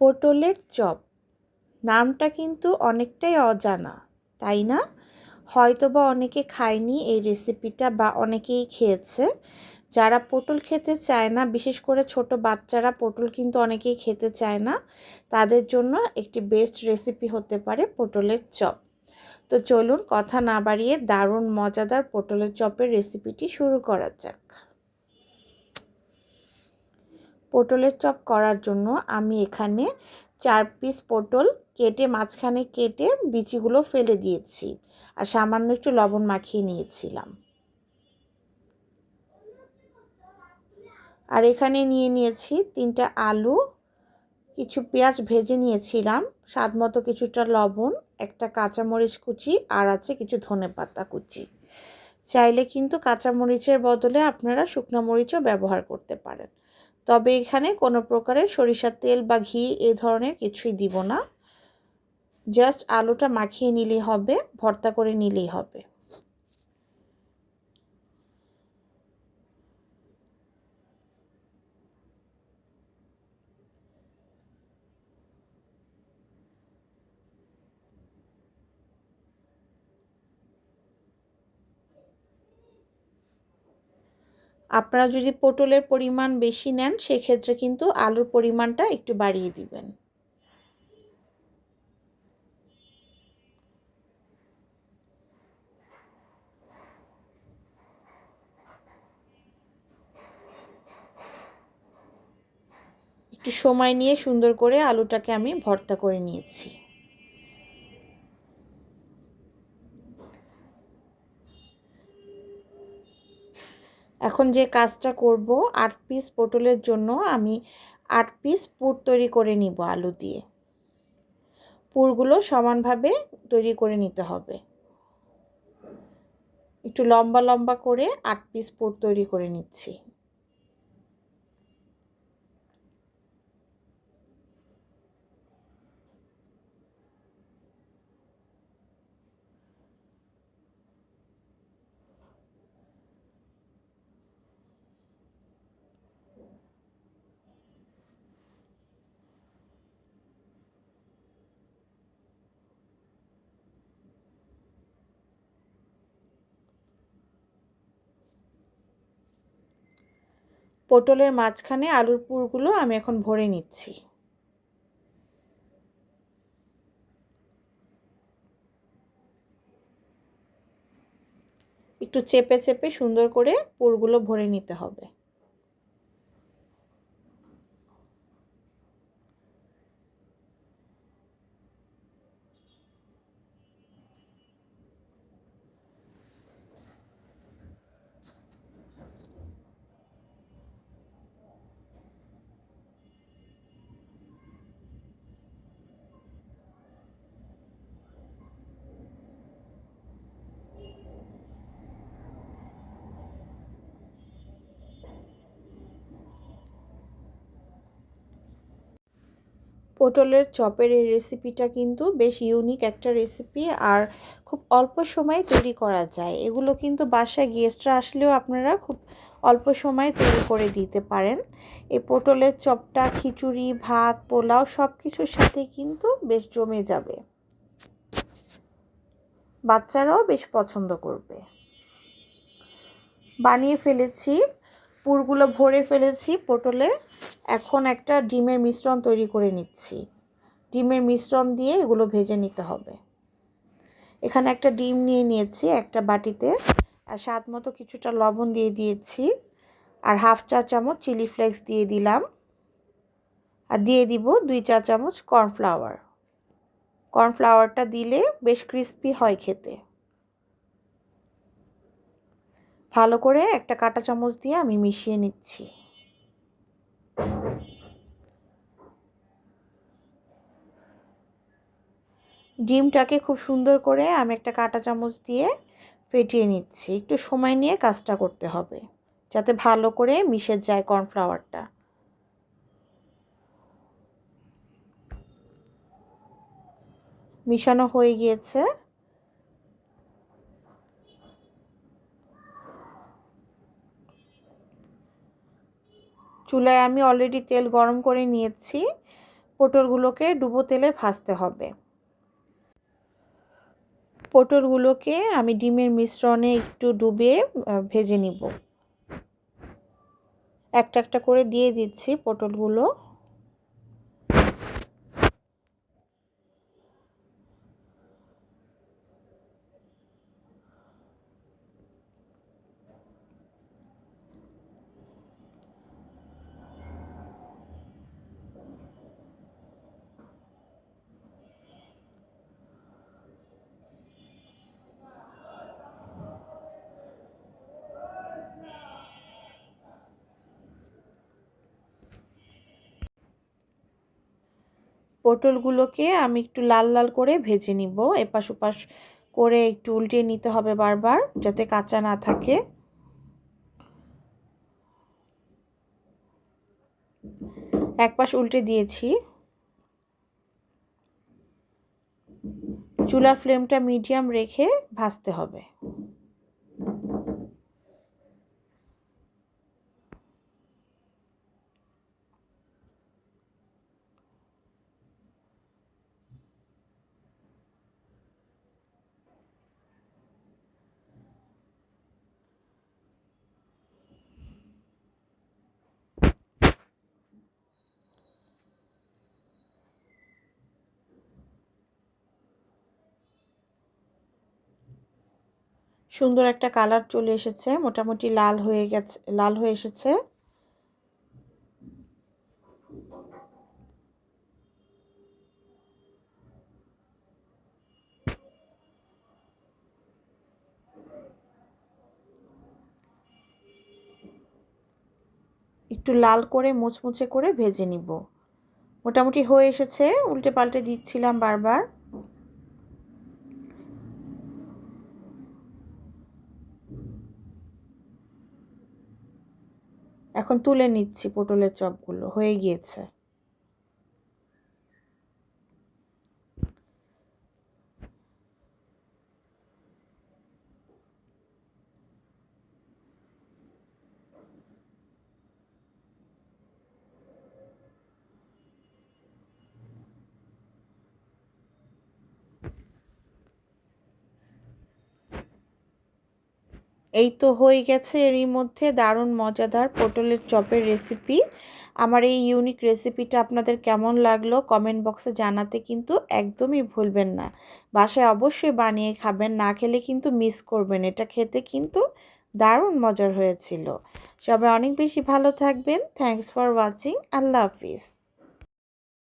পটলের চপ। নামটা কিন্তু অনেকটাই অজানা, তাই না? হয়তো বা অনেকে খায়নি এই রেসিপিটা বা অনেকেই খেয়েছে। যারা পটল খেতে চায় না, বিশেষ করে ছোট বাচ্চারা পটল কিন্তু অনেকেই খেতে চায় না, তাদের জন্য একটি বেস্ট রেসিপি হতে পারে পটলের চপ। তো চলুন কথা না বাড়িয়ে দারুণ, মজাদার পটলের চপের রেসিপিটি শুরু করা যাক। পটলের চপ করার জন্য আমি এখানে চার পিস পটল কেটে মাঝখানে কেটে বিচিগুলো ফেলে দিয়েছি আর সামান্য একটু লবণ মাখিয়ে নিয়েছিলাম। আর এখানে নিয়ে নিয়েছি তিনটা আলু, কিছু পেঁয়াজ ভেজে নিয়েছিলাম, স্বাদ মতো কিছুটা লবণ, একটা কাঁচামরিচ কুচি আর আছে কিছু ধনে পাতা কুচি। চাইলে কিন্তু কাঁচামরিচের বদলে আপনারা শুকনো মরিচও ব্যবহার করতে পারেন। তবে এখানে কোনো প্রকারের সরিষার তেল বা ঘি এ ধরনের কিছুই দিব না। জাস্ট আলুটা মাখিয়ে নিলেই হবে, ভর্তা করে নিলেই হবে। আপনারা যদি পটলের পরিমাণ বেশি নেন, সেক্ষেত্রে কিন্তু আলুর পরিমাণটা একটু বাড়িয়ে দিবেন। একটু সময় নিয়ে সুন্দর করে আলুটাকে আমি ভর্তা করে নিয়েছি। এখন যে কাজটা করব, আট পিস পটলের জন্য আমি আট পিস পুর তৈরি করে নিব আলু দিয়ে। পুরগুলো সমানভাবে তৈরি করে নিতে হবে। একটু লম্বা লম্বা করে আট পিস পুর তৈরি করে নিচ্ছি। পটলের মাঝখানে আলুর পুরগুলো আমি এখন ভরে নিচ্ছি। একটু চেপে চেপে সুন্দর করে পুরগুলো ভরে নিতে হবে। পটলের চপের এই রেসিপিটা কিন্তু বেশ ইউনিক একটা রেসিপি আর খুব অল্প সময়ে তৈরি করা যায়। এগুলো কিন্তু বাসায় গেস্টরা আসলেও আপনারা খুব অল্প সময়ে তৈরি করে দিতে পারেন। এই পটলের চপটা, খিচুড়ি, ভাত, পোলাও সব কিছুর সাথে কিন্তু বেশ জমে যাবে। বাচ্চারাও বেশ পছন্দ করবে। বানিয়ে ফেলেছি পুরগুলো ভরে ফেলেছি পটলে। এখন একটা ডিমের মিশ্রণ তৈরি করে নিচ্ছি। ডিমের মিশ্রণ দিয়ে এগুলো ভেজে নিতে হবে। এখানে একটা ডিম নিয়ে নিয়েছি একটা বাটিতে আর স্বাদ মতো কিছুটা লবণ দিয়ে দিয়েছি আর হাফ চা চামচ চিলি ফ্লেক্স দিয়ে দিলাম। আর দিয়ে দিব দুই চা চামচ কর্নফ্লাওয়ার। কর্নফ্লাওয়ারটা দিলে বেশ ক্রিস্পি হয় খেতে। ভালো করে একটা কাঁটা চামচ দিয়ে আমি মিশিয়ে নিচ্ছি। ডিমটাকে খুব সুন্দর করে আমি একটা কাঁটা চামচ দিয়ে ফেটিয়ে নিচ্ছি। একটু সময় নিয়ে কাজটা করতে হবে, যাতে ভালো করে মিশে যায় কর্নফ্লাওয়ারটা। মিশানো হয়ে গিয়েছে। চুলায় আমি অলরেডি তেল গরম করে নিয়েছি। পটলগুলোকে ডুবো তেলে ভাজতে হবে। পটলগুলোকে আমি ডিমের মিশ্রণে একটু ডুবে ভেজে নিব। একটা একটা করে দিয়ে দিচ্ছি পটলগুলো। পটলগুলোকে আমি একটু লাল লাল করে ভেজে নিব। এপাশ ওপাশ করে একটু উল্টিয়ে নিতে হবে বারবার, যাতে কাঁচা না থাকে। এক পাশ উল্টে দিয়েছি। চুলার ফ্লেমটা মিডিয়াম রেখে ভাজতে হবে। সুন্দর একটা কালার চলে এসেছে, মোটামুটি লাল হয়ে গেছে, লাল হয়ে এসেছে। একটু লাল করে মুচমুচে করে ভেজে নিব। মোটামুটি হয়ে এসেছে, উল্টে পাল্টে দিচ্ছিলাম বারবার। এখন তুলে নিচ্ছি পটলের চপগুলো হয়ে গিয়েছে। এই তো হয়ে গেছে এরই মধ্যে দারুণ মজাদার পটলের চপের রেসিপি আমার এই ইউনিক রেসিপিটা আপনাদের কেমন লাগল কমেন্ট বক্সে জানাতে কিন্তু একদমই ভুলবেন না। বাসায় অবশ্যই বানিয়ে খাবেন, না খেলে কিন্তু মিস করবেন। এটা খেতে কিন্তু দারুণ মজার হয়েছিল। সবাই অনেক বেশি ভালো থাকবেন। থ্যাংকস ফর ওয়াচিং আল্লাহ হাফিজ।